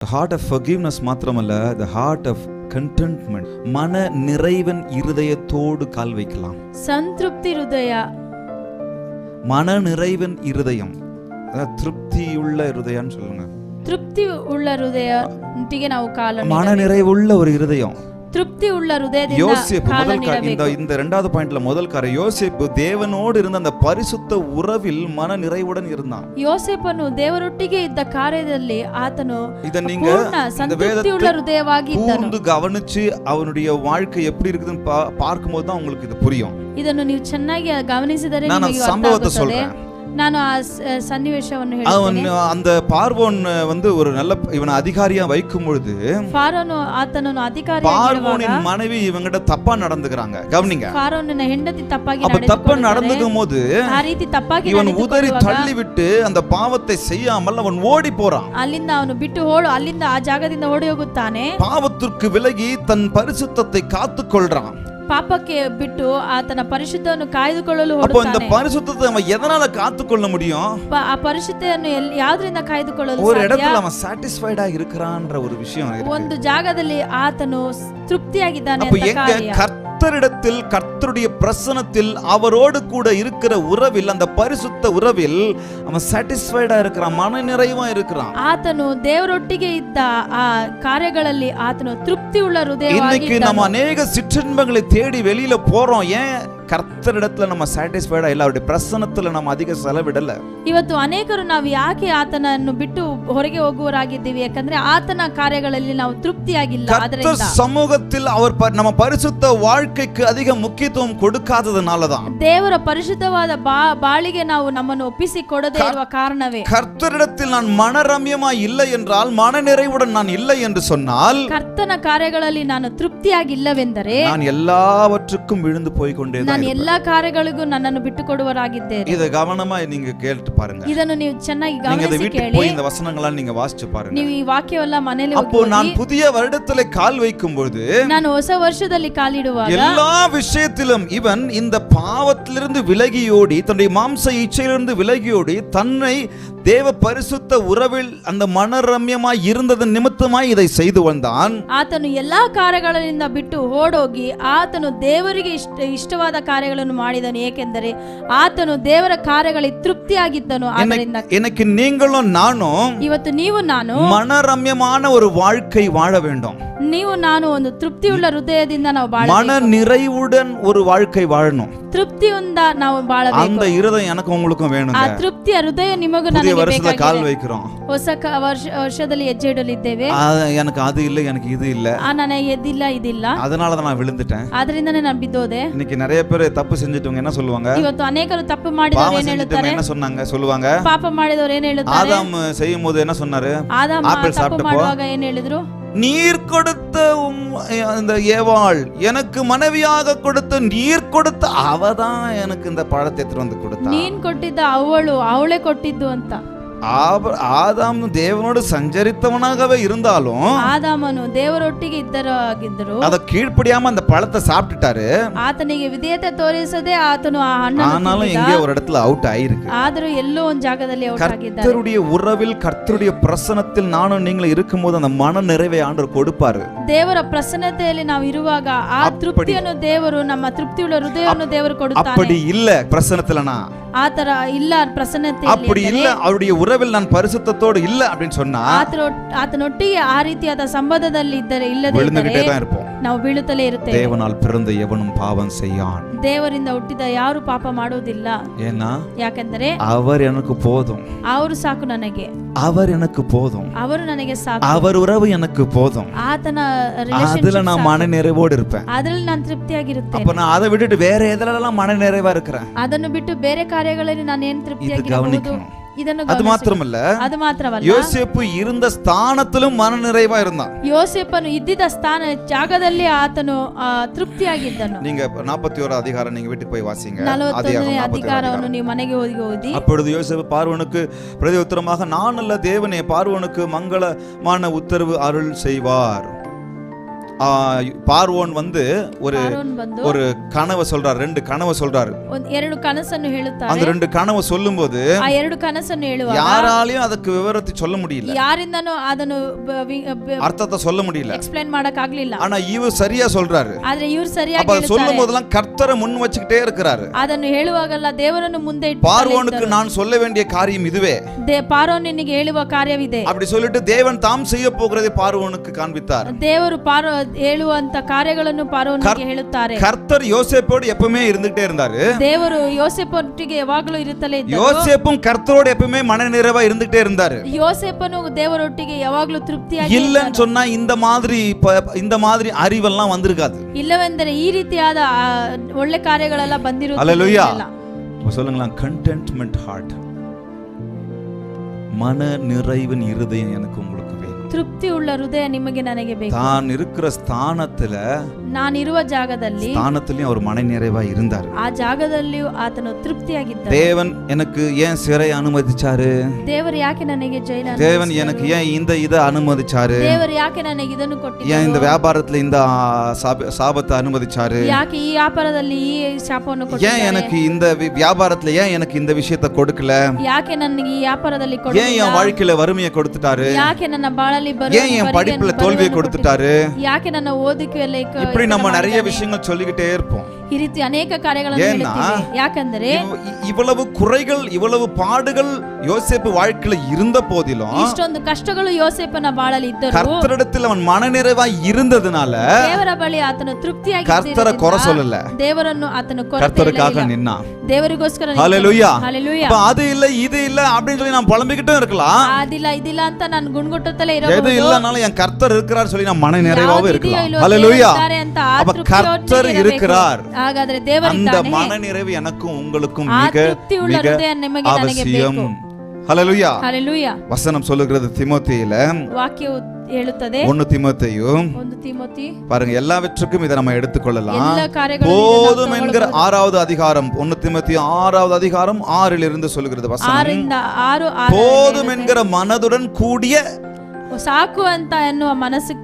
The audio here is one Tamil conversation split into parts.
ஹார்ட் ஆஃப் forgiveness மாத்திரமல்ல த ஹார்ட் ஆஃப் contentment மன நிறைவன் இருதயத்தோடு கால் வைக்கலாம் ಸಂತೃಪ್ತಿ ಹೃದಯ மன நிறைவன் இருதயம் அதாவது திருப்தியுள்ள இருதயம்னு சொல்லுங்க ತೃಪ್ತಿ ಉಳ್ಳ ಹೃದಯಟಿಗೆ ನಾವು ಕಾಲ மன நிறைவுள்ள ஒரு இருதயம் திருப்தி உள்ள ஹೃದಯದಿಂದ யோசேப்பு முதல் இந்த இந்த ரெண்டாவது பாயிண்ட்ல முதல் கார யோசேப்பு தேவனோடு இருந்த அந்த பரிசுத்த உறவில் மன நிறைவுடன் இருந்தான். ಯೋಸೇಫನು ದೇವರೊಟ್ಟಿಗೆ ಇದ್ದ ಕಾರ್ಯದಲ್ಲಿ ಆತನು இத நீங்க ಪೂರ್ಣ இந்த ಸಂತೃಪ್ತಿಯುಳ್ಳ வேதத்தை ಹೃದಯವಾಗಿ ಇದ್ದನು கவனிச்சு அவனுடைய வாழ்க்கை எப்படி இருக்குதுன்னு பா- பார்க்கும்போது தான் உங்களுக்கு இது புரியும். ಇದನ್ನು நீ ಚೆನ್ನಾಗಿ ಗಮನಿಸಿದರೆ ನಾನು ನಿಮಗೆ ಅರ್ಥ ಸಮಾಧಾನ ನಾನು ಆ ಸ- ಸನ್ನಿವೇಶವನ್ನು அவன் ಹೇಳ್ತೇನೆ அந்த பார்வோன் வந்து ஒரு நல்ல இவனை அதிகாரியா வைக்கும் பொழுது ಫಾರೋನು ಆತನನ್ನು ಅಧಿಕಾರಿ பார்வோனின் மனைவி இவங்கிட்ட தப்பா நடந்துக்கிறாங்க கவனிங்க ಫಾರೋನಿನ ಹೆಂಡತಿ ತಪ್ಪಾಗಿ அப்ப தப்பா ನಡೆದುಕೊಂಡಿದ್ದಾರೆ. நடந்துக்கும் போது ಆ ರೀತಿ ತಪ್ಪಾಗಿ இவன் உதறி ನಡೆದುಕೊಳ್ಳುವಾಗ தள்ளி விட்டு அந்த பாவத்தை செய்யாமல் அவன் ஓடி போறான் ಅಲ್ಲಿಂದ ಅವನು ಬಿಟ್ಟು ಓಡು ಅಲ್ಲಿಂದ ಆ ಜಾಗದಿಂದ ಓಡಿ ಹೋಗುತ್ತಾನೆ பாவத்திற்கு விலகி தன் பரிசுத்தத்தை காத்து கொள்றான் ಪಾಪಕ್ಕೆ ಬಿಟ್ಟು ಆತನ ಪರಿಶುದ್ಧವನ್ನು ಕಾಯ್ದುಕೊಳ್ಳಲು அப்போ இந்த ಹೊರಡ್ತಾನೆ பரிசுத்தத்தை அவன் எதனால காத்து கொள்ள முடியும் ಪ- ಆ ಪರಿಶುದ್ಧವನ್ನು ಎಲ್- ಯಾವ್ದ್ರಿಂದ ಕಾಯ್ದುಕೊಳ್ಳಲು ஒரு ಸಾಧ್ಯ? இடத்துல அவன் சாட்டிஸ்ஃபைடா இருக்கிறான்ற ஒரு விஷயம் இருக்கு ಒಂದು ಜಾಗದಲ್ಲಿ ಆತನು ಸ್- ತೃಪ್ತಿಯಾಗಿದ್ದಾನೆ அப்ப ಅಂತ எங்க ಕಾರ್ಯ கர்த்தரிடத்தில் கர்த்தருடைய பிரசனத்தில் அவரோடு கூட இருக்கிற உறவில் அந்த பரிசுத்த உறவில் அவன் சாட்டிஸ்ஃபைடா இருக்கிறான் மன நிறைவா இருக்கிறான் ಆತನು ದೇವರೊಟ್ಟಿಗೆ ಇದ್ದ ಆ ಕಾರ್ಯಗಳಲ್ಲಿ ಆತನು ತೃಪ್ತಿ ಉಳ್ಳ ಹೃದಯವಾಗಿ இன்னைக்கு ಇದ್ದನು. நம்ம அநேக சிற்றின்பங்களை தேடி வெளியில போறோம் ஏன் கர்த்தரிடத்துல நம்ம சாட்டிஸ்ஃபைடா இல்ல அவருடைய பிரசனத்துல நம்ம அதிக செலவிடல ಇವತ್ತು ಅನೇಕರು ನಾವು ಯಾಕೆ ಆತನನ್ನು ಬಿಟ್ಟು ಹೊರಗೆ ಹೋಗುವರಾಗಿದ್ದೀವಿ ಯಾಕಂದ್ರೆ ಆತನ ಕಾರ್ಯಗಳಲ್ಲಿ ನಾವು ತೃಪ್ತಿಯಾಗಿಲ್ಲ கர்த்தர் ಅದರಿಂದ சமூகத்தில் அவர் ப- நம்ம பரிசுத்த வாழ்க்கைக்கு அதிக முக்கியத்துவம் கொடுக்காததுனால தான் ದೇವರ ಪರಿಶುದ್ಧವಾದ ಬಾ ಬಾಳಿಗೆ ನಾವು ನಮ್ಮನ್ನು ಒಪ್ಪಿಸಿ ಕೊಡದೇ ಇರುವ ಕಾರಣವೇ கர்த்தரிடத்தில் நான் மனரம்யமா இல்லை என்றால் மன நிறைவுடன் நான் இல்லை என்று சொன்னால் ಕರ್ತನ ಕಾರ್ಯಗಳಲ್ಲಿ ನಾನು ತೃಪ್ತಿಯಾಗಿಲ್ಲವೆಂದರೆ நான் எல்லாவற்றுக்கும் விழுந்து போய் கொண்டே தான் ನಾನು ಎಲ್ಲಾ ಕಾರ್ಯಗಳಿಗೂ ನನ್ನನ್ನು ಬಿಟ್ಟು ಕೊಡುವರಾಗಿದ್ದೇನೆ இதை கவனமா நீங்க கேட்டு பாருங்க ಇದನ್ನು ನೀವು ಚೆನ್ನಾಗಿ நீங்க இதை ಗಮನಿಸಿ வீட்டுக்கு ಕೇಳಿ போய் இந்த வசனங்களா நீங்க வாசிச்சு பாருங்க ನೀವು ಈ ವಾಕ್ಯವೆಲ್ಲ ಮನೇಲಿ அப்போ ಹೋಗಿ நான் ಓದಿ. புதிய வருடத்துல கால் வைக்கும் பொழுது ನಾನು ಹೊಸ ವರ್ಷದಲ್ಲಿ ಕಾಲಿಡುವಾಗ எல்லா விஷயத்திலும் இவன் இந்த பாவத்திலிருந்து விலகியோடி தன்னுடைய மாம்ச இச்சையிலிருந்து விலகியோடி தன்னை தேவ பரிசுத்த உறவில் அந்த மனரம்யமாய் இருந்தது நிமித்தமாய் இதை செய்து வந்தான் ಆತನು ಎಲ್ಲಾ ಕಾರ್ಯಗಳಿಂದ ಬಿಟ್ಟು ಓಡೋಗಿ ಆತನು ದೇವರಿಗೆ ಇಷ್ಟ ಇಷ್ಟವಾದ ಕಾರ್ಯಗಳನ್ನು ಮಾಡಿದನು ಏಕೆಂದರೆ ಆತನು ದೇವರ ಕಾರ್ಯಗಳಿಗೆ ತೃಪ್ತಿಯಾಗಿದ್ದನು ಆದ್ದರಿಂದ எனக்கு- எனக்கு நீங்களும் நானும் ಇವತ್ತು ನೀವು ನಾನು மனரம்யமான ஒரு வாழ்க்கை வாழ வேண்டும் ನೀವು ನಾನು ಒಂದು ತೃಪ್ತಿಯುಳ್ಳ ಹೃದಯದಿಂದ ನಾವು ಬಾಳ மன நிறைவுடன் ஒரு வாழ்க்கை வாழணும். ತೃಪ್ತಿಯಿಂದ ನಾವು ಬಾಳಬೇಕು அந்த இருதயம் எனக்கும் உங்களுக்கும் வேணும் ಆ ತೃಪ್ತಿಯ ಹೃದಯ ನಿಮಗೂ புதிய ನನಗೆ வருஷத்துல கால் ಬೇಕಾಗಿದೆ ಹೊಸ ವರ್ಷ ವರ್ಷದಲ್ಲಿ ಹೆಜ್ಜೆ ಇಡಲಿದ್ದೇವೆ ஆ, எனக்கு அது இல்லை எனக்கு இது இல்லை. ಆ ನನಗೆ ಎದ್ದಿಲ್ಲ ಇದಿಲ್ಲ அதனால தான் நான் விழுந்துட்டேன். ಆದ್ರಿಂದನೇ ನಾನು ಬಿದ್ದೋದೆ இன்னைக்கு நிறைய பேர் தப்பு செஞ்சுட்டவங்க என்ன சொல்லுவாங்க? ಇವತ್ತು ಅನೇಕರು ತಪ್ಪು ಮಾಡಿದವರು பாவம் ಏನ್ செஞ்சுட்டவங்க ಹೇಳ್ತಾರೆ என்ன சொன்னாங்க? சொல்லுவாங்க. ಪಾಪ ಮಾಡಿದವರು ಏನ್ ಹೇಳ್ತಾರೆ ஆதாம் செய்யும் போது என்ன சொன்னாரு? ஆதாಮ ಆಪಲ್ ತಪ್ಪು ಸಾಪ್ಟಪ್ಪೋ? ಮಾಡುವಾಗ ಏನ್ ಹೇಳಿದ್ರು நீர் கொடுத்த உம் அந்த ஏவாள் எனக்கு மனைவியாக கொடுத்த நீர் கொடுத்த அவதான் எனக்கு இந்த பழத்தை எடுத்துட்டு வந்து கொடுத்தா ನೀನ್ ಕೊಟ್ಟಿದ್ದ ಅವಳು ಅವಳೇ ಕೊಟ್ಟಿದ್ದು ಅಂತ ஆப- ஆதாம் தேவனோடு சஞ்சரித்தவனாகவே இருந்தாலும் ಆದಾಮನು ದೇವರೊಟ್ಟಿಗೆ ಇದ್ದರಾಗಿದ್ದರು அதை கீழ்ப்படியாம அந்த பழத்தை சாப்பிட்டுட்டாரு ಆತನಿಗೆ ವಿಧೇಯತೆ ತೋರಿಸದೆ ಆತನು ಆ ಹಣ್ಣನ್ನು ஆனாலும் ತಿಂದಿದ್ದ. எங்கேயோ ஒரு இடத்துல அவுட் ஆயிருக்கு ಆದರೂ ಎಲ್ಲೋ ಒಂದ್ ಜಾಗದಲ್ಲಿ ಔಟ್ ಆಗಿದ್ದಾರೆ கர்த்தருடைய உறவில் கர்த்தருடைய பிரசனத்தில் நானும் நீங்களும் இருக்கும்போது அந்த மன நிறைவை ஆண்டவர் கொடுப்பாரு ದೇವರ ಪ್ರಸನ್ನತೆಯಲ್ಲಿ ನಾವು ಇರುವಾಗ ಆ ತೃಪ್ತಿಯನ್ನು ದೇವರು ನಮ್ಮ ತೃಪ್ತಿಯುಳ್ಳ ಹೃದಯವನ್ನು ದೇವರು ಕೊಡುತ್ತಾನೆ அப்படி இல்ல பிரசனத்துலனா ಆತರ ಇಲ್ಲ ಪ್ರಸನ್ನತೆಯಲ್ಲಿ அப்படி இல்ல அவருடைய உறவில் நான் பரிசுத்தத்தோடு இல்ல அப்படின்னு சொன்னா ಆತನ ಆತನೊಟ್ಟಿಗೆ ಆ ರೀತಿಯಾದ ಸಂಬಂಧದಲ್ಲಿ ಇದ್ದರೆ ಇಲ್ಲದೆ ಇದ್ದರೆ விழுந்துகிட்டே தான் இருப்போம் ನಾವು ಬೀಳುತ್ತಲೇ ಇರುತ್ತೇವೆ தேவனால் பிறந்த எவனும் பாவம் செய்யான் ದೇವರಿಂದ ಹುಟ್ಟಿದ ಯಾರು ಪಾಪ ಮಾಡುವುದಿಲ್ಲ ஏன்னா ಯಾಕೆಂದರೆ அவர் எனக்கு போதும் ಅವರು ಸಾಕು ನನಗೆ அவர் எனக்கு போதும் ಅವರು ನನಗೆ ಸಾಕು அவர் உறவு எனக்கு போதும் ಆತನ அதுல ರಿಲೇಶನ್ಶಿಪ್ நான் மன நிறைவோடு இருப்பேன் ಅದ್ರಲ್ಲಿ ನಾನು ತೃಪ್ತಿಯಾಗಿರುತ್ತೇನೆ அப்ப நான் அதை விட்டுட்டு வேற எதுலலாம் மன நிறைவா இருக்கிறேன் ಅದನ್ನು ಬಿಟ್ಟು ಬೇರೆ ಕಾರ್ಯಗಳಲ್ಲಿ ನಾನು ಏನ್ இது ತೃಪ್ತಿಯಾಗಿರಬಹುದು கவனிக்கணும் ಇದನ್ನು அது ಗಮನಿಸಿ- மாத்திரமல்ல ಅದು ಮಾತ್ರವಲ್ಲ யோசேப்பு இருந்த ஸ்தானத்திலும் மன நிறைவா இருந்தான் ಯೋಸೆಫನು ಇದ್ದಿದ್ದ ಸ್ಥಾನ ಜಾಗದಲ್ಲಿ ಆತನು ಆ, ತೃಪ್ತಿಯಾಗಿದ್ದನು நீங்க நாற்பத்தி ஒரு அதிகாரம் நீங்க வீட்டுக்கு போய் வாசிங்க ನಲವತ್ತೊಂದನೇ ஆதியாகமம் 41 ಅಧಿಕಾರವನ್ನು அதிகாரம். ನೀವು ಮನೆಗೆ ಹೋಗಿ ಓದಿ அப்பொழுது யோசேப்பு பார்வனுக்கு பிரதி உத்தரமாக நான் அல்ல தேவனே பார்வனுக்கு மங்களமான உத்தரவு அருள் செய்வார் ஆ, பார்வோன் வந்து ஒரு ಆರೋನ್ ಬಂದು ஒரு கனவை சொல்றாரு ரெண்டு கனவை சொல்றாரு ಒಂದ್ ಎರಡು ಕನಸನ್ನು ಹೇಳುತ್ತಾರೆ அந்த ரெண்டு கனவை சொல்லும்போது ಆ ಎರಡು ಕನಸನ್ನು ಹೇಳುವಾಗ யாராலையும் அதுக்கு விவரத்தை சொல்ல முடியல ಯಾರಿಂದನೂ ಅದನ್ನು அர்த்தத்தை சொல்ல முடியல ಎಕ್ಸ್ಪ್ಲೈನ್ ಮಾಡಕ್ ಆಗ್ಲಿಲ್ಲ ஆனா இவர் சரியா சொல்றாரு ಆದ್ರೆ ಇವ್ರು அப்ப ಸರಿಯಾಗಿ அதை ಹೇಳ್ತಾರೆ. சொல்லும் போதெல்லாம் கர்த்தரை முன் வச்சுக்கிட்டே இருக்கிறாரு ಅದನ್ನು ಹೇಳುವಾಗಲ್ಲ ದೇವರನ್ನು ಮುಂದೆ ಇಟ್ಟು பார்வோனுக்கு நான் சொல்ல வேண்டிய காரியம் இதுவே ದೇ ಪಾರೋನಿಗೆ ಹೇಳುವ ಕಾರ್ಯವಿದೆ அப்படி சொல்லிட்டு தேவன் தாம் செய்ய போகிறதை பார்வோனுக்கு காண்பித்தார் ದೇವರು ಪಾರೋ ಹೇಳುವಂತ ಕಾರ್ಯಗಳನ್ನು ಪಾರೋನಿಗೆ ಹೇಳುತ್ತಾರೆ கர்த்தர் யோசேப்போடு எப்பவுமே இருந்துகிட்டே இருந்தாரு ದೇವರು ಯೋಸೆಫೊಟ್ಟಿಗೆ ಯಾವಾಗಲೂ ಇರುತ್ತಲೇ ಇದ್ದರು யோசேப்பும் கர்த்தரோடு எப்பவுமே மன நிறைவா இருந்துகிட்டே இருந்தாரு ಯೋಸೆಫನು ದೇವರೊಟ್ಟಿಗೆ ಯಾವಾಗಲೂ ತೃಪ್ತಿಯಾಗಿ இல்லைன்னு சொன்னா இந்த மாதிரி ப- இந்த மாதிரி அறிவெல்லாம் வந்திருக்காது ಇಲ್ಲವೆಂದರೆ ಈ ರೀತಿಯಾದ ಆ, ಒಳ್ಳೆ ಕಾರ್ಯಗಳೆಲ್ಲ அல்லேலூயா ಬಂದಿರುತ್ತಿಲ್ಲ இப்ப சொல்லுங்களேன் கண்டென்ட்மெண்ட் ஹார்ட் மன நிறைவின் இருதயம் எனக்கு உங்களுக்கு வேணும் ತೃಪ್ತಿ ಉಳ್ಳ ಹೃದಯ ನಿಮಗೆ ನನಗೆ ಬೇಕು தான் இருக்கிற ஸ்தானத்துல ನಾನಿರುವ ಜಾಗದಲ್ಲಿ ஸ்தானத்திலயும் அவர் மன நிறைவா இருந்தார் ಆ ಜಾಗದಲ್ಲಿಯೂ ಆತನು ತೃಪ್ತಿಯಾಗಿದ್ದ தேவன் எனக்கு ஏன் சிறை அனுமதிச்சாரு ದೇವರು ಯಾಕೆ ನನಗೆ ಜೈಲ தேவன் எனக்கு ஏன் இந்த இதை அனுமதிச்சாரு ದೇವರು ಯಾಕೆ ನನಗೆ ಇದನ್ನು ಕೊಟ್ಟಿದ್ದ ஏன் இந்த வியாபாரத்துல இந்த சாப- சாபத்தை அனுமதிச்சாரு ಯಾಕೆ ಈ ವ್ಯಾಪಾರದಲ್ಲಿ ಈ ಶಾಪವನ್ನು ஏன் ಕೊಟ್ಟಿದ್ದಾರೆ எனக்கு இந்த வி- வியாபாரத்துல ஏன் எனக்கு இந்த விஷயத்தை கொடுக்கல ಯಾಕೆ ನನಗೆ ಈ ವ್ಯಾಪಾರದಲ್ಲಿ ஏன் ಕೊಡಲಿಲ್ಲ என் வாழ்க்கையில வறுமையை கொடுத்துட்டாரு ಯಾಕೆ ನನ್ನ ಬಾಳಲ್ಲಿ ಬರುವ என் படிப்புல தோல்வியை கொடுத்துட்டாரு? இப்படி நம்ம நிறைய விஷயங்கள் சொல்லிக்கிட்டே இருப்போம். ಈ ರೀತಿ ಅನೇಕ ಕಾರ್ಯಗಳನ್ನು ஏன்னா, ಹೇಳುತ್ತೀವಿ ಯಾಕಂದರೆ இவ்- இ- இவ்வளவு குறைகள் இவ்வளவு பாடுகள் யோசேப்பு வாழ்க்கையில இருந்த போதிலும் ಇಷ್ಟೊಂದು ಕಷ್ಟಗಳು ಯೋಸೇಪನ ಬಾಳಲ್ಲಿ ಇದ್ದರು கர்த்தரிடத்தில் அவன் மனநிறைவா இருந்ததுனால ದೇವರ ಬಳಿ ಆತನು ತೃಪ್ತಿಯಾಗಿ கர்த்தரை குறை சொல்லல ದೇವರನ್ನು ಆತನು ಕೊರತೆ கர்த்தருக்காக ಹೇಳಲಿಲ್ಲ. நின்னா ದೇವರಿಗೋಸ್ಕರ ஹalleluya ಹalleluya. அப்ப அது இல்ல இது இல்ல அப்படின்னு சொல்லி நான் புலம்பிக்கிட்டும் இருக்கலாம் ಅದಿಲ್ಲ ಇದಿಲ್ಲ ಅಂತ ನಾನು ಗುಣಗುಟ್ಟುತ್ತಲೇ எது ಇರಬಹುದು இல்லனாலும் என் கர்த்தர் இருக்கிறார் சொல்லி நான் மன நிறைவாகவும் ಯಾವ್ದು ಇದೆಯೋ இருக்கலாம் ಇಲ್ವೋ ஹalleluya ದೇವರು ಇದ್ದಾರೆ ಅಂತ ಆ அப்ப ತೃಪ್ತಿಯೊಂದಿಗೆ கர்த்தர் ಇರಬೇಕು. இருக்கிறார் ಹಾಗಾದ್ರೆ அந்த ದೇವರಿದ್ದಾನೆ மன நிறைவு எனக்கும் உங்களுக்கும் ಆ மிக ತೃಪ್ತಿ ಉಳ್ಳ மிக ಹೃದಯ ನಿಮಗೆ ನನಗೆ அவசியம் ಬೇಕು ஹalleluya ಹalleluya வசனம் சொல்லுகிறது திமோத்தியில ವಾಕ್ಯವು ಹೇಳುತ್ತದೆ ஒன்னு திமோத்தேயும் ಒಂದು ತಿಮೋತಿ பாருங்க எல்லாவற்றுக்கும் இதை நம்ம எடுத்துக்கொள்ளலாம் ಎಲ್ಲ ಕಾರ್ಯಗಳು போதும் என்கிற ஆறாவது அதிகாரம் ஒன்னு திமோத்தி ஆறாவது அதிகாரம் ஆறில் இருந்து சொல்லுகிறது வசனம் ಆರಿಂದ ಆರು ಆರು போதும் என்கிற மனதுடன் கூடிய ಸಾಕು ಅಂತ ಎನ್ನುವ ಮನಸ್ಸಿಂದ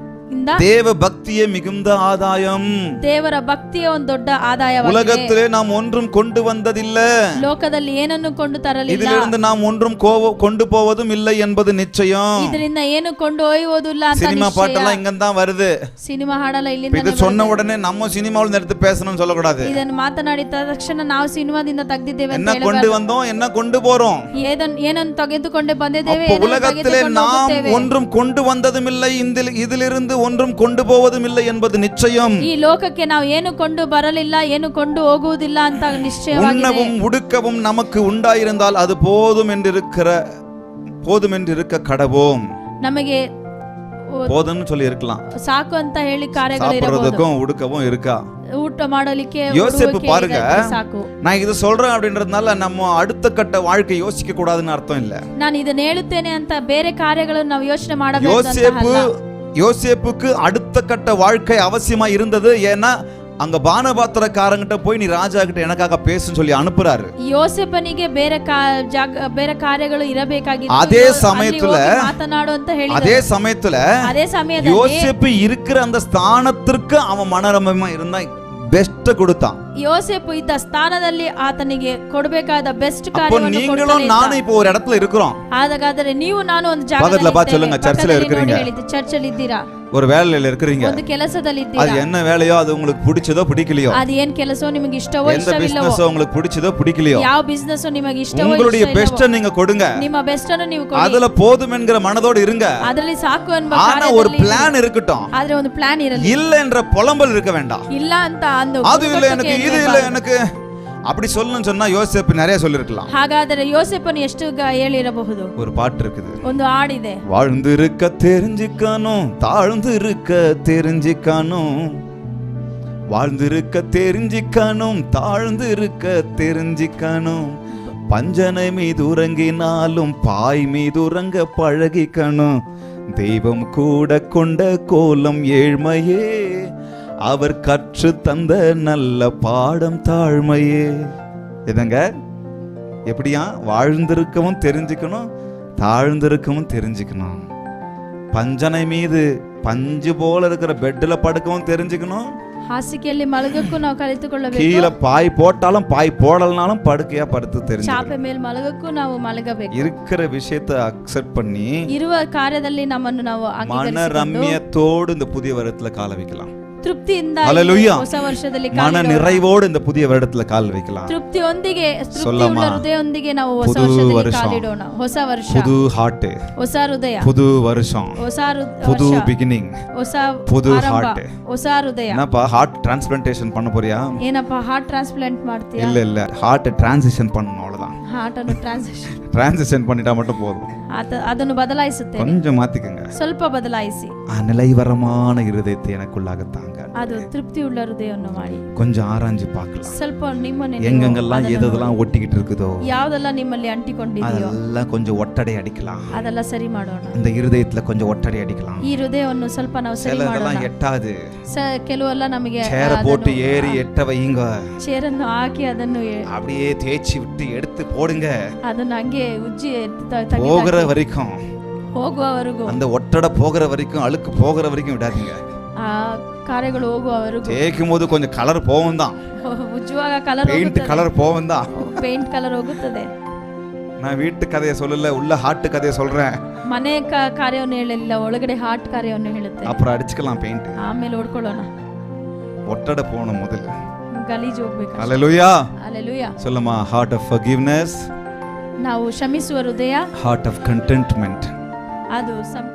தேவ பக்தியே மிகுந்த ஆதாயம் ದೇವರ ಭಕ್ತಿಯ ಒಂದು ದೊಡ್ಡ ಆದಾಯವಾಗಿದೆ உலகத்திலே நாம் ஒன்றும் கொண்டு வந்ததில்ல ಲೋಕದಲ್ಲಿ ಏನನ್ನು ಕೊಂಡು ತರಲಿಲ್ಲ இதிலிருந்து நாம் ஒன்றும் கோவ கொண்டு போவதும் இல்லை என்பது நிச்சயம் ಇದರಿಂದ ಏನು ಕೊಂಡು ಒಯ್ಯುವುದಿಲ್ಲ ಅಂತ சினிமா ನಿಶ್ಚಯ. பாட்டெல்லாம் இங்க தான் வருது ಸಿನಿಮಾ ಹಾಡಲ್ಲ இப்ப ಇಲ್ಲಿಂದ இது சொன்ன உடனே நம்ம சினிமாவில் எடுத்து பேசணும்னு சொல்லக்கூடாது ಇದನ್ನು ಮಾತನಾಡಿದ ತಕ್ಷಣ ನಾವು ಸಿನಿಮಾದಿಂದ ತೆಗೆದಿದ್ದೇವೆ ಅಂತ என்ன கொண்டு வந்தோம் என்ன கொண்டு போறோம் ಏದನ್ ಏನನ್ನು ತೆಗೆದುಕೊಂಡು ಬಂದಿದ್ದೇವೆ அப்போ ಏನನ್ನು உலகத்திலே ತೆಗೆದುಕೊಂಡು நாம் ಹೋಗುತ್ತೇವೆ. ஒன்றும் கொண்டு வந்ததும் இல்லை இதில் இதிலிருந்து ஒன்றும் கொண்டு போவதும் இல்லை என்பது நிச்சயம் ಈ ಲೋಕಕ್ಕೆ ನಾವು ಏನು ಕೊಂಡು ಬರಲಿಲ್ಲ ಏನು ಕೊಂಡು ಹೋಗುವುದಿಲ್ಲ ಅಂತ ನಿಶ್ಚಯವಾಗಿದೆ உண்ணவும் உடுக்கவும் நமக்கு உண்டாயிருந்தால் அது போதும் என்று இருக்கிற போதும் என்று இருக்க கடவோம் ನಮಗೆ போதும்னு சொல்லி இருக்கலாம் ಸಾಕು ಅಂತ ಹೇಳಿ ಕಾರ್ಯಗಳು ಇರಬಹುದು சாப்பிடுறதுக்கும் உடுக்கவும் இருக்கா ಊಟ ಮಾಡಲಿಕ್ಕೆ யோசேப்பு ಉಡುವಿಕೆ பாருங்க. ಇದಕ್ಕೆ ಸಾಕು நான் இது சொல்றேன் அப்படின்றதுனால நம்ம அடுத்த கட்ட வாழ்க்கை யோசிக்க கூடாதுன்னு அர்த்தம் இல்ல ನಾನು ಇದನ್ನ ಹೇಳುತ್ತೇನೆ ಅಂತ ಬೇರೆ ಕಾರ್ಯಗಳನ್ನು ನಾವು ಯೋಚನೆ ಮಾಡಬೇಕು ಅಂತ யோசேப்பு ಅಲ್ಲ. யோசேப்புக்கு அடுத்த கட்ட வாழ்க்கை அவசியமா இருந்தது. ஏன்னா அங்க பானபாத்திரக்காரங்கிட்ட போய் நீ ರಾಜಾ ಗಿಟ எனக்காக பேசுன்னு சொல்லி ಅನುಪುರಾರು ಯೋಸೇಪನಿಗೆ ಬೇರೆ ಬೇರೆ ಕಾರ್ಯಗಳು ಇರಬೇಕಾಗಿತ್ತು ಅದೇ ಸಮಯத்துல ಮಾತನಾಡು ಅಂತ ಹೇಳಿ ಅದೇ ಸಮಯத்துல ಅದೇ ಸಮಯದಲ್ಲಿ ಯೋಸೇಪ್ இருக்கிற அந்த ஸ்தானத்திற்கு அவன் மனரமமா இருந்தா பெஸ்ட் கொடுத்தான். ಯೋಸೆಫ್ ಇದ್ದ ಸ್ಥಾನದಲ್ಲಿ ಆತನಿಗೆ ಕೊಡಬೇಕಾದ ಬೆಸ್ಟ್ அப்போ ಕಾರ್ಯವನ್ನು நீங்களும் ಕೊಡ್ತಾನೆ நானும் இப்போ ஒரு இடத்துல இருக்கிறோம் ಹಾಗಾದ್ರೆ ನೀವು ನಾನು ಒಂದು பக்கத்துல பார்த்து ಜಾಗದಲ್ಲಿ சொல்லுங்க, churchல இருக்கிறீங்க. ಚರ್ಚಲ್ಲಿ ಇದ್ದೀರಾ ஒரு வேலையில இருக்கிறீங்க ಒಂದು ಕೆಲಸದಲ್ಲಿ அது ಇದ್ದೀರಾ என்ன வேலையோ அது உங்களுக்கு பிடிச்சதோ பிடிக்கலையோ ಅದು ಏನ್ ಕೆಲಸವೋ ನಿಮಗೆ ಇಷ್ಟವೋ எந்த ಇಷ್ಟವಿಲ್ಲವೋ பிசினஸோ உங்களுக்கு பிடிச்சதோ பிடிக்கலையೋ ಯಾವ ಬಿಸ್ನೆಸ್ ನಿಮಗೆ ಇಷ್ಟವೋ உங்களுடைய ಇಷ್ಟ ಇಲ್ಲವೋ, பெஸ்ட நீங்க கொடுங்க ನಿಮ್ಮ ಬೆಸ್ಟ್ ಅನ್ನು ನೀವು ಕೊಡಿ அதுல போதும் என்கிற மனதோடு இருங்க ಅದರಲ್ಲಿ ಸಾಕು ಎಂಬ ஆனா ஒரு ಕಾರ್ಯದಲ್ಲಿ பிளான் இருக்கட்டும் ಆದ್ರೆ ಒಂದು ಪ್ಲಾನ್ ಇರಲಿ இல்ல என்ற புலம்பல் இருக்க வேண்டாம் ಇಲ್ಲ ಅಂತ ಅಂದು அது இல்ல எனக்கு ಗುರುಗುಟ್ಟುಕೆ இது இல்ல ಇರಬಾರ್ದು. எனக்கு அப்படி சொல்லணும்னு சொன்னா யோசேப்பு நிறைய சொல்லிருக்கலாம் ಹಾಗಾದರೆ ಯೋಸೆಫನು ಎಷ್ಟು ಗ- ಹೇಳಿರಬಹುದು ஒரு பாட்டு இருக்குது ಒಂದು ಹಾಡಿದೆ வாழ்ந்து இருக்க தெரிஞ்சுக்கணும் தாழ்ந்து இருக்க தெரிஞ்சுக்கணும் வாழ்ந்திருக்க தெரிஞ்சிக்கணும் தாழ்ந்து இருக்க தெரிஞ்சிக்கணும் பஞ்சனை மீது உறங்கினாலும் பாய் மீது உறங்க பழகிக்கணும் தெய்வம் கூட கொண்ட கோலம் ஏழ்மையே அவர் கற்று தந்த நல்ல பாடம் தாழ்மையே இதுங்க எப்படியா வாழ்ந்திருக்கவும் தெரிஞ்சுக்கணும் தாழ்ந்திருக்கவும் தெரிஞ்சுக்கணும் பஞ்சனை மீது பஞ்சு போல இருக்கிற பெட்ல படுக்கவும் தெரிஞ்சுக்கணும் ಹಾಸಿಗೆಯಲ್ಲಿ ಮಲಗಕ್ಕೂ ನಾವು ಕಲಿತುಕೊಳ್ಳಬೇಕು கீழே பாய் போட்டாலும் பாய் போடலனாலும் படுக்கையா படுத்து தெரிஞ்சு ಚಾಪೆ ಮೇಲೆ ಮಲಗಕ್ಕೂ ನಾವು ಮಲಗಬೇಕು இருக்கிற விஷயத்தை அக்செப்ட் பண்ணி ಇರುವ ಕಾರ್ಯದಲ್ಲಿ ನಮ್ಮನ್ನು ನಾವು ಅಂಗೀಕರಿಸಿಕೊಂಡು மனரம்யத்தோடு இந்த புதிய வருடத்துல கால வைக்கலாம் ತೃಪ್ತಿಯಿಂದ Hallelujah. ಈ ಹೊಸ ವರ್ಷದಲ್ಲಿ மன ಕಾಲಿಡೋಣ. நிறைவோடு இந்த புதிய வருடத்துல கால் வைக்கலாம் ತೃಪ್ತಿಯೊಂದಿಗೆ சொல்லம்மா. ತೃಪ್ತಿಯುಳ್ಳ ಹೃದಯದೊಂದಿಗೆ ನಾವು ಹೊಸ புது ವರ್ಷದಲ್ಲಿ வருஷம். ಕಾಲಿಡೋಣ ಹೊಸ ವರ್ಷ புது ஹார்ட் ಹೊಸ ಹೃದಯ புது வருஷம் ಹೊಸ ಹೃ- புது ವರ್ಷ, பிகினிங் ಹೊಸ புது ಆರಂಭ heart. ಹೊಸ ಹೃದಯ என்னப்பா ஹார்ட் டிரான்ஸ்பிளான்டேஷன் பண்ண போறியா ಏನಪ್ಪ ಹಾರ್ಟ್ ಟ್ರಾನ್ಸ್ಪ್ಲಾಂಟ್ ಮಾಡ್ತೀಯಾ இல்ல இல்ல ஹார்ட் டிரான்சிஷன் பண்ணணும் அவ்வளவுதான் ಹಾರ್ಟ್ ಅನ್ನು ಟ್ರಾನ್ಸಾಕ್ಷನ್ டிரான்சிஷன் பண்ணிட்டா மட்டும் போதும் ಅದನ್ನು ಬದಲಾಯಿಸುತ್ತೇನೆ கொஞ்சம் மாத்திக்கங்க ಸ್ವಲ್ಪ ಬದಲಾಯಿಸಿ ஆ, நிலைவரமான இருதயத்தை எனக்குள்ளாக தாங்க ಅದು ತೃಪ್ತಿಯುಳ್ಳ ಹೃದಯವನ್ನು ಮಾಡಿ கொஞ்சம் ஆராய்ஞ்சு பார்க்கலாம் ಸ್ವಲ್ಪ ನಿಮ್ಮನ್ನೇ ನೀವು எங்கெங்கெல்லாம் ಅದನ್ನು எதெல்லாம் ஒட்டிக்கிட்டு இருக்குதோ ನೋಡಿ. ಯಾವ್ದೆಲ್ಲ ನಿಮ್ಮಲ್ಲಿ ಅಂಟಿಕೊಂಡಿದೆಯೋ அதெல்லாம் கொஞ்சம் ஒட்டடை அடிக்கலாம் ಅದೆಲ್ಲ ಸರಿ ಮಾಡೋಣ இந்த இருதயத்துல கொஞ்சம் ஒட்டடை அடிக்கலாம் ಈ ಹೃದಯವನ್ನು ಸ್ವಲ್ಪ ನಾವು ಸರಿ ಮಾಡೋಣ சிலதெல்லாம் எட்டாது ಸ- ಕೆಲವೆಲ್ಲ ನಮಗೆ சேர போட்டு ஏறி எட்ட வைங்க ಚೇರನ್ನು ಹಾಕಿ ಅದನ್ನು ಎ- அப்படியே தேய்ச்சி விட்டு எடுத்து போடுங்க ಅದನ್ನು ಹಂಗೆ ಉಜ್ಜಿ ತ- ತೆಗಿತಾ- போகிற வரைக்கும் ಹೋಗುವವರೆಗೂ அந்த ஒட்டடை போகிற வரைக்கும் அழுக்கு போகிற வரைக்கும் விடாதீங்க ಆ ಕಾರ್ಯಗಳು ಹೋಗುವವರೆಗೂ தேய்க்கும் போது கொஞ்சம் கலர் போகும் தான் ಉಜ್ಜುವಾಗ ಕಲರ್ பெயிண்ட் கலர் போகும் தான் ಪೇಂಟ್ ಕಲರ್ ಹೋಗುತ್ತದೆ நான் வீட்டு கதையை சொல்லல உள்ள ஹார்ட் கதையை சொல்றேன் ಮನೆ ಕ- ಕಾರ್ಯವನ್ನು ಹೇಳಿಲ್ಲ ಒಳಗಡೆ ಹಾರ್ಟ್ ಕಾರ್ಯವನ್ನು ಹೇಳುತ್ತೆ அப்புறம் அடிச்சுக்கலாம் பெயிண்ட் ಆಮೇಲೆ ಓಡ್ಕೊಳ್ಳೋಣ ஒட்டடை போகணும் முதல்ல ಗಲೀಜ್ ಹೋಗ್ಬೇಕು அல்லேலூயா ಅಲ್ಲೆಲೂಯ சொல்லுமா ஹார்ட் ஆஃப் forgiveness ನಾವು ಕ್ಷಮಿಸುವ ಹೃದಯ ஹார்ட் ஆஃப் contentment ಅದು ಸಂ